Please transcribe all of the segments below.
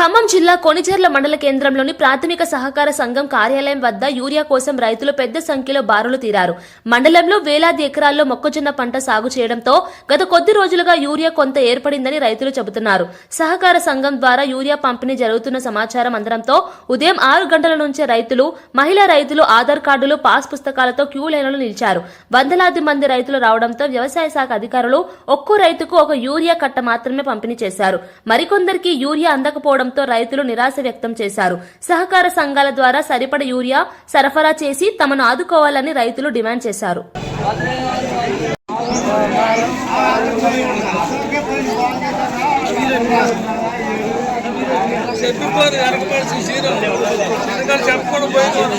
ఖమ్మం జిల్లా కొణిచెర్ల మండల కేంద్రంలోని ప్రాథమిక సహకార సంఘం కార్యాలయం వద్ద యూరియా కోసం రైతులు పెద్ద సంఖ్యలో బారులు తీరారు. మండలంలో వేలాది ఎకరాల్లో మొక్కజొన్న పంట సాగు చేయడంతో గత కొద్ది రోజులుగా యూరియా కొంత ఏర్పడిందని రైతులు చెబుతున్నారు. సహకార సంఘం ద్వారా యూరియా పంపిణీ జరుగుతున్న సమాచారం అందడంతో ఉదయం ఆరు గంటల నుంచే రైతులు మహిళా రైతులు ఆధార్ కార్డులు పాస్ పుస్తకాలతో క్యూ లైన్లు నిలిచారు. వందలాది మంది రైతులు రావడంతో వ్యవసాయ శాఖ అధికారులు ఒక్కో రైతుకు ఒక యూరియా కట్ట మాత్రమే పంపిణీ చేశారు. మరికొందరికి యూరియా అందకపోవడం రావడంతో రైతులు నిరాశ వ్యక్తం చేశారు. సహకార సంఘాల ద్వారా సరిపడ యూరియా సరఫరా చేసి తమను ఆదుకోవాలని రైతులు డిమాండ్ చేశారు. చెప్పుకోరు వెనకబడి వెనకాల చెప్పకుండా పోయింది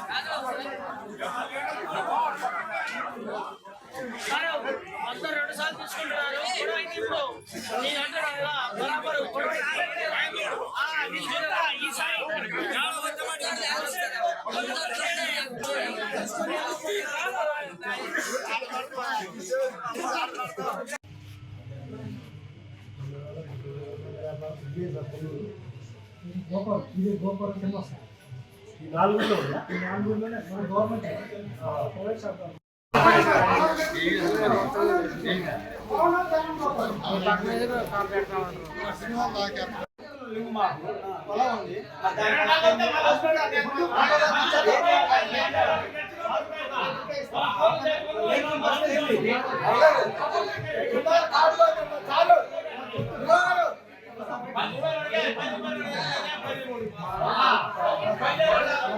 మొత్తం రెండు సార్లు తీసుకుంటున్నారు ఇప్పుడు నేను అంటున్నాను బరాబరు ఆ, ఇది గోపురం ఫేమస్ ఈ నాలుగులో ఈ నాలుగులోనే మన గవర్నమెంట్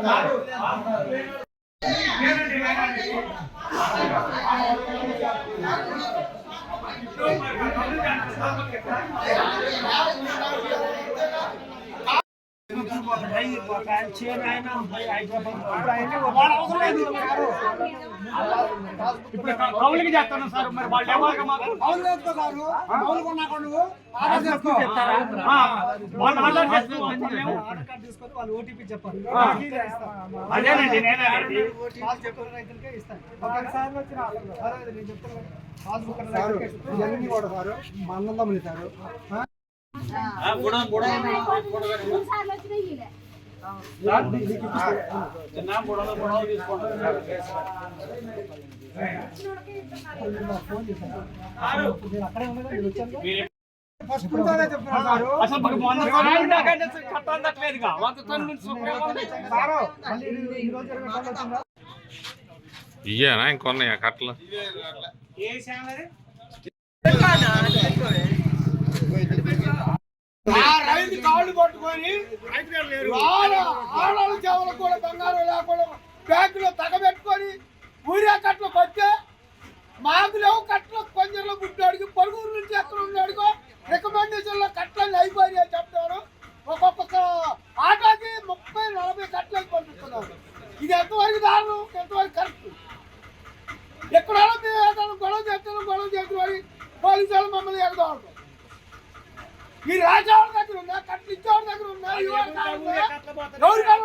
拿住 ఇప్పుడు కౌలుకి చేస్తాను సార్ మరి వాళ్ళు ఎవరికి మాకు చెప్తారా? ఆ, వాళ్ళు ఆధార్ చేసుకోవాలి. మేము ఆధార్ కార్డు తీసుకొని వాళ్ళు ఓటీపీ చెప్పాలి. అదేనండి నేనే అనేది. పాస్ చెప్పిన రైతులకే ఇస్తాను ఒకసారి వచ్చిన అదే నేను చెప్తాను పాస్బుక్. ఇవన్నీ కూడా సార్ మా అన్నందమ్ములు సార్ చిన్న మీరు పని వచ్చిందా? ఇయ్యానా ఇంకొన్నాయా కట్టలు కాళ్ళు పట్టుకొని వాళ్ళ ఆడవాళ్ళ చేవలకు కూడా బంగారం లేకుండా బ్యాంకులో తగబెట్టుకొని ఊరియా కట్టలకు వస్తే మాకు లేవు కట్టలు కొంచెంలో పుట్టాడికి పరుగురు నుంచి ఎక్కడ ఉన్నాడుకో రికమెండేషన్లో కట్టలు అయిపోయి అని చెప్తాడు ఒక్కొక్క ఆటోకి ముప్పై నలభై కట్టలు పంపిస్తున్నారు. ఇది ఎంతవరకు దారుణం? ఎంతవరకు కరెక్ట్? ఎక్కడ మేము ఏదైనా గొడవ చేస్తాను గొడవ చేస్తున్నాడు పోలీసు వాళ్ళు మమ్మల్ని ఎగదవాడు ఈ రాజావాడి దగ్గర ఉందా? కట్ల ఇచ్చేవాడి దగ్గర ఉందా? ఎవరి కాదు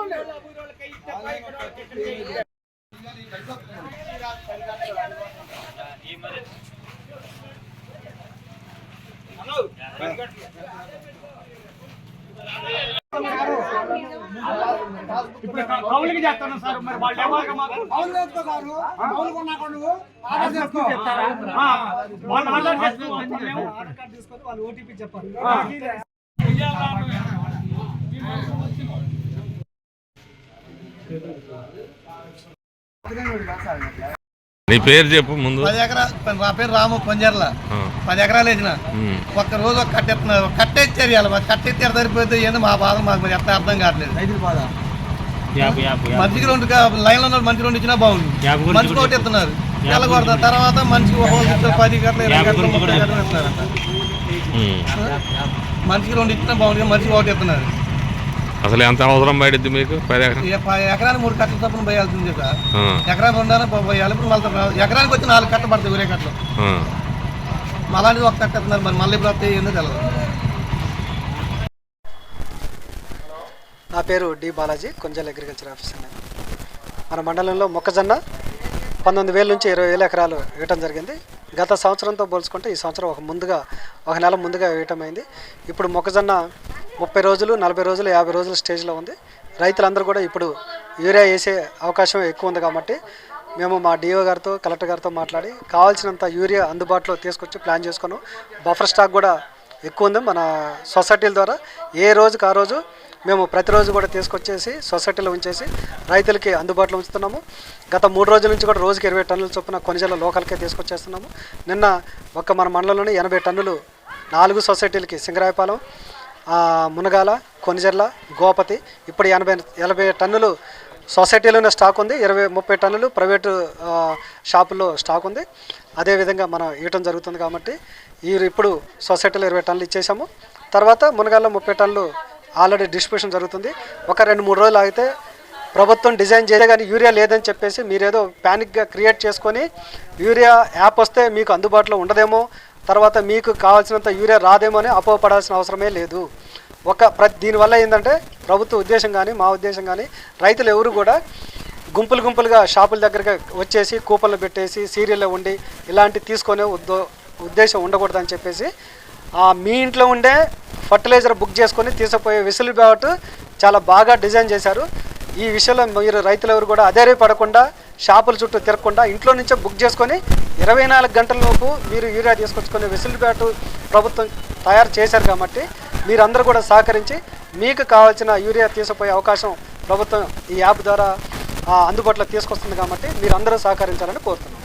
ఇప్పుడు కౌలుకి చేస్తాను సార్ మరి వాళ్ళు ఎవరికి మాకు చేసుకో సారు. కొన్నాక నువ్వు ఆధార్ చేసుకో. చెప్తారా? వాళ్ళు ఆధార్ ఆధార్ కార్డు తీసుకొని వాళ్ళు ఓటీపీ చెప్పాలి నీ పేరు చెప్పు ముందు. పది ఎకరా నా పేరు రాము పంజర్ల. పది ఎకరాలు వేసిన. ఒక్క రోజు ఒక కట్టెత్తున్నారు కట్టెచ్చారు ఇలా మరి కట్టెత్తారు సరిపోతే ఏందో మా బాధ మాకు మరి ఎట్లా అర్థం కావట్లేదు. మనిషికి రెండు కా- లైన్లో ఉన్న మనిషి రెండు ఇచ్చినా బాగుంది మనిషికి ఒకటి ఇస్తున్నారు నెల కొడతా తర్వాత మనిషికి ఒక పది గంటలు ఇరవై గంటలు ముప్పై ఇస్తున్నారంట. మనిషికి రెండు ఇచ్చినా బాగుంది మనిషికి ఒకటి ఇస్తున్నారు అసలు ఎంత అవసరం పడిద్ది మీకు? పది ఎకరానికి మూడు కట్టల తప్పున పోయాల్సింది సార్ ఎకరానికి రెండాలి పోయాలి. ఇప్పుడు మళ్ళీ ఎకరానికి వచ్చి నాలుగు కట్ట పడతాయి ఊరే కట్టలు. మళ్ళీ ఒక కట్ట మరి. మళ్ళీ ఇప్పుడు వస్తాయి ఏందో తెలియదు నా పేరు డి బాలాజీ కొంజల్ అగ్రికల్చర్ ఆఫీసర్ నేను. మన మండలంలో మొక్కజొన్న పంతొమ్మిది వేల నుంచి ఇరవై వేల ఎకరాలు వేయటం జరిగింది. గత సంవత్సరంతో పోల్చుకుంటే ఈ సంవత్సరం ఒక ముందుగా ఒక నెల ముందుగా వేయటం అయింది ఇప్పుడు మొక్కజొన్న ముప్పై రోజులు నలభై రోజులు యాభై రోజుల స్టేజ్లో ఉంది. రైతులందరూ కూడా ఇప్పుడు యూరియా వేసే అవకాశం ఎక్కువ ఉంది కాబట్టి మేము మా డిఓ గారితో కలెక్టర్ గారితో మాట్లాడి కావాల్సినంత యూరియా అందుబాటులో తీసుకొచ్చి ప్లాన్ చేసుకున్నాం. బఫర్ స్టాక్ కూడా ఎక్కువ ఉంది మన సొసైటీల ద్వారా. ఏ రోజుకి ఆ రోజు మేము ప్రతిరోజు కూడా తీసుకొచ్చేసి సొసైటీలో ఉంచేసి రైతులకి అందుబాటులో ఉంచుతున్నాము. గత మూడు రోజుల నుంచి కూడా రోజుకి ఇరవై టన్నుల చొప్పున కొనిజల లోకల్కే తీసుకొచ్చేస్తున్నాము. నిన్న ఒక్క మన మండలంలోనే ఎనభై టన్నులు నాలుగు సొసైటీలకి సింగరాయపాలెం మునగాల కొనిజర్ల గోపతి ఇప్పుడు ఎనభై ఎనభై టన్నులు సొసైటీలోనే స్టాక్ ఉంది. ఇరవై ముప్పై టన్నులు ప్రైవేటు షాపుల్లో స్టాక్ ఉంది. అదేవిధంగా మనం ఇవ్వటం జరుగుతుంది కాబట్టి ఈ ఇప్పుడు సొసైటీలో ఇరవై టన్నులు ఇచ్చేసాము. తర్వాత మునగాల్లో ముప్పై టన్నులు ఆల్రెడీ డిస్ట్రిబ్యూషన్ జరుగుతుంది. ఒక రెండు మూడు రోజులు ఆగితే ప్రభుత్వం డిజైన్ చేయలే కానీ యూరియా లేదని చెప్పేసి మీరేదో ప్యానిక్గా క్రియేట్ చేసుకొని యూరియా యాప్ వస్తే మీకు అందుబాటులో ఉండదేమో తర్వాత మీకు కావాల్సినంత యూరియా రాదేమో అని అపోహపడాల్సిన అవసరమే లేదు. ఒక ప్రతి దీనివల్ల ఏంటంటే ప్రభుత్వ ఉద్దేశం కానీ మా ఉద్దేశం కానీ రైతులు ఎవరు కూడా గుంపులు గుంపులుగా షాపుల దగ్గరగా వచ్చేసి కూపన్లు పెట్టేసి సీరియల్లో ఉండి ఇలాంటి తీసుకునే ఉద్దో ఉద్దేశం ఉండకూడదని చెప్పేసి మీ ఇంట్లో ఉండే ఫర్టిలైజర్ బుక్ చేసుకొని తీసుకుపోయే విసులు చాలా బాగా డిజైన్ చేశారు. ఈ విషయంలో మీరు రైతులు ఎవరు కూడా అదేరే పడకుండా షాపుల చుట్టూ తిరగకుండా ఇంట్లో నుంచే బుక్ చేసుకొని ఇరవై నాలుగు గంటలలోపు మీరు యూరియా తీసుకొచ్చుకునే వెసులుబాటు ప్రభుత్వం తయారు చేశారు కాబట్టి మీరందరూ కూడా సహకరించి మీకు కావాల్సిన యూరియా తీసుకుపోయే అవకాశం ప్రభుత్వం ఈ యాప్ ద్వారా అందుబాటులో తీసుకొస్తుంది కాబట్టి మీరందరూ సహకరించాలని కోరుతున్నాను